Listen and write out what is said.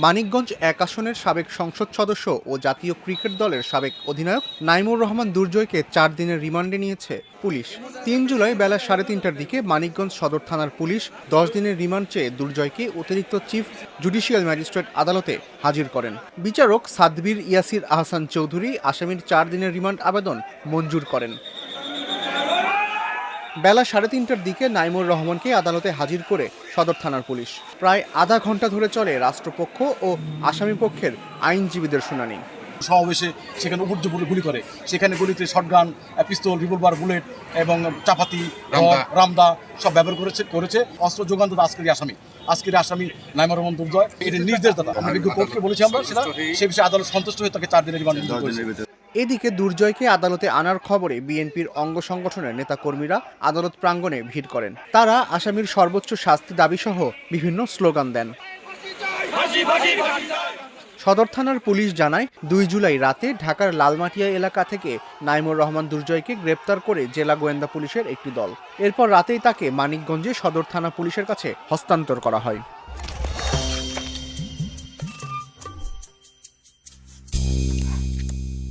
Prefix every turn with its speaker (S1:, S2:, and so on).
S1: মানিকগঞ্জ এক আসনের সাবেক সংসদ সদস্য ও জাতীয় ক্রিকেট দলের সাবেক অধিনায়ক নাইমুর রহমান দুর্জয়কে চার দিনের রিমান্ডে নিয়েছে পুলিশ। তিন জুলাই বেলা সাড়ে তিনটার দিকে মানিকগঞ্জ সদর থানার পুলিশ দশ দিনের রিমান্ড চেয়ে দুর্জয়কে অতিরিক্ত চিফ জুডিশিয়াল ম্যাজিস্ট্রেট আদালতে হাজির করেন। বিচারক সাদবির ইয়াসির আহসান চৌধুরী আসামির চার দিনের রিমান্ড আবেদন মঞ্জুর করেন। বেলা সাড়ে তিনটার দিকে নাইমুর রহমানকে আদালতে হাজির করে সদর থানার পুলিশ। প্রায় আধা ঘণ্টা ধরে চলে রাষ্ট্রপক্ষ ও আসামি পক্ষের আইনজীবীদের শুনানি।
S2: সমাবেশে সেখানে উপর্যপুরে গুলি করে। সেখানে গুলিতে শটগান পিস্তল রিভলভার বুলেট এবং চাপাতি
S3: রামদা।
S2: সব ব্যবহার করেছে করেছে। অস্ত্র যোগান দাদা আজকের আসামি। আজকের আসামি নাইমার রহমান দুর্জয়। এটা নির্দেশ দাদা আমরা বিজ্ঞ কোর্টকে বলেছি আমরা সেটা। সে বিষয়ে আদালত সন্তুষ্ট হয়ে তাকে চার দিনের রিমান্ড
S1: এদিকে দুর্জয়কে আদালতে আনার খবরে বিএনপির অঙ্গ সংগঠনের নেতাকর্মীরা আদালত প্রাঙ্গণে ভিড় করেন। তারা আসামির সর্বোচ্চ শাস্তি দাবিসহ বিভিন্ন স্লোগান দেন। সদর থানার পুলিশ জানায়, দুই জুলাই রাতে ঢাকার লালমাটিয়া এলাকা থেকে নাইমুর রহমান দুর্জয়কে গ্রেপ্তার করে জেলা গোয়েন্দা পুলিশের একটি দল। এরপর রাতেই তাকে মানিকগঞ্জে সদর থানা পুলিশের কাছে হস্তান্তর করা হয়।